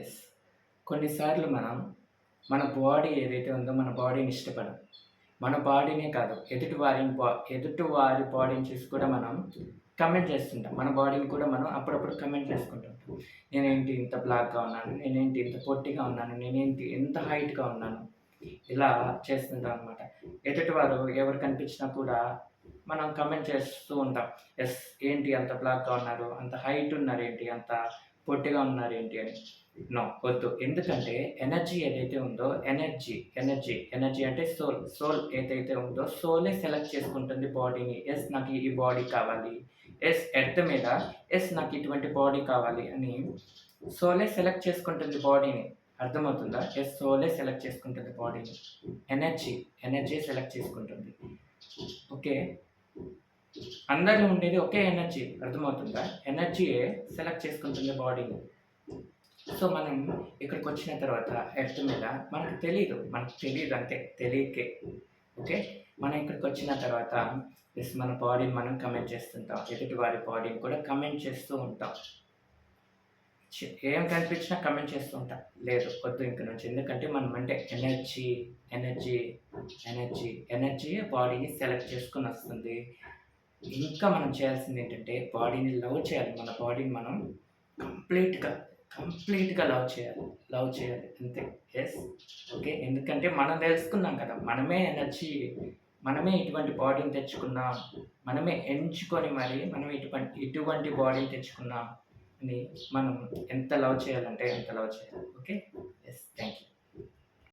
Yes కొన్నిసార్లు మనం మన బాడీ ఏదైతే ఉందో మన బాడీని ఇష్టపడం. మన బాడీనే కాదు ఎదుటి వారి ఎదుటి వారి బాడీని చూసి కూడా మనం కమెంట్ చేస్తుంటాం. మన బాడీని కూడా మనం అప్పుడప్పుడు కమెంట్ చేసుకుంటుంటాం. నేనేంటి ఇంత బ్లాక్గా ఉన్నాను? నేనేంటి ఇంత పొట్టిగా ఉన్నాను? నేనేంటి ఎంత హైట్గా ఉన్నాను? ఇలా చేస్తుంటాం అనమాట ఎదుటివారు ఎవరు కనిపించినా కూడా మనం కమెంట్ చేస్తూ ఉంటాం. ఎస్ ఏంటి అంత బ్లాక్గా ఉన్నారు? అంత హైట్ ఉన్నారు ఏంటి అంత పొట్టిగా ఉన్నారు ఏంటి అని? నో వద్దు. ఎందుకంటే ఎనర్జీ ఏదైతే ఉందో ఎనర్జీ ఎనర్జీ ఎనర్జీ అంటే సోల్. సోల్ ఏదైతే ఉందో సోలే సెలెక్ట్ చేసుకుంటుంది బాడీని. ఎస్ నాకు ఈ బాడీ కావాలి. ఎస్ ఎర్త్ మీద. ఎస్ నాకు ఇటువంటి బాడీ కావాలి అని సోలే సెలెక్ట్ చేసుకుంటుంది బాడీని. అర్థమవుతుందా? ఎస్ సోలే సెలెక్ట్ చేసుకుంటుంది బాడీని. ఎనర్జీ ఎనర్జీ సెలెక్ట్ చేసుకుంటుంది. ఓకే? అందరిలో ఉండేది ఒకే ఎనర్జీ. అర్థమవుతుందా? ఎనర్జీయే సెలెక్ట్ చేసుకుంటుంది బాడీని సో మనం ఇక్కడికి వచ్చిన తర్వాత ఎర్త్ మీద మనకు తెలియదు మనకు తెలియదు అంతే. తెలియకే. ఓకే? మనం ఇక్కడికి వచ్చిన తర్వాత ఎస్ మన బాడీని మనం కమెంట్ చేస్తుంటాం. ఎదుటి వారి బాడీని కూడా కమెంట్ చేస్తూ ఉంటాం. ఏం కనిపించినా కమెంట్ చేస్తూ ఉంటాం. లేదు వద్దు ఇంక నుంచి. ఎందుకంటే మనం అంటే ఎనర్జీ ఎనర్జీ ఎనర్జీ ఎనర్జీ బాడీని సెలెక్ట్ చేసుకుని వస్తుంది. ఇంకా మనం చేయాల్సింది ఏంటంటే బాడీని లవ్ చేయాలి. మన బాడీని మనం కంప్లీట్గా కంప్లీట్గా లవ్ చేయాలి. లవ్ చేయాలి. అంతే. ఎస్ ఓకే ఎందుకంటే మనం తెలుసుకున్నాం కదా మనమే ఎనర్జీ మనమే ఇటువంటి బాడీని తెచ్చుకున్నాం. మనమే ఎంచుకొని మరి మనం ఇటువంటి ఇటువంటి బాడీని తెచ్చుకున్నాం. అని మనం ఎంత లవ్ చేయాలంటే ఎంత లవ్ చేయాలి. Okay yes thank you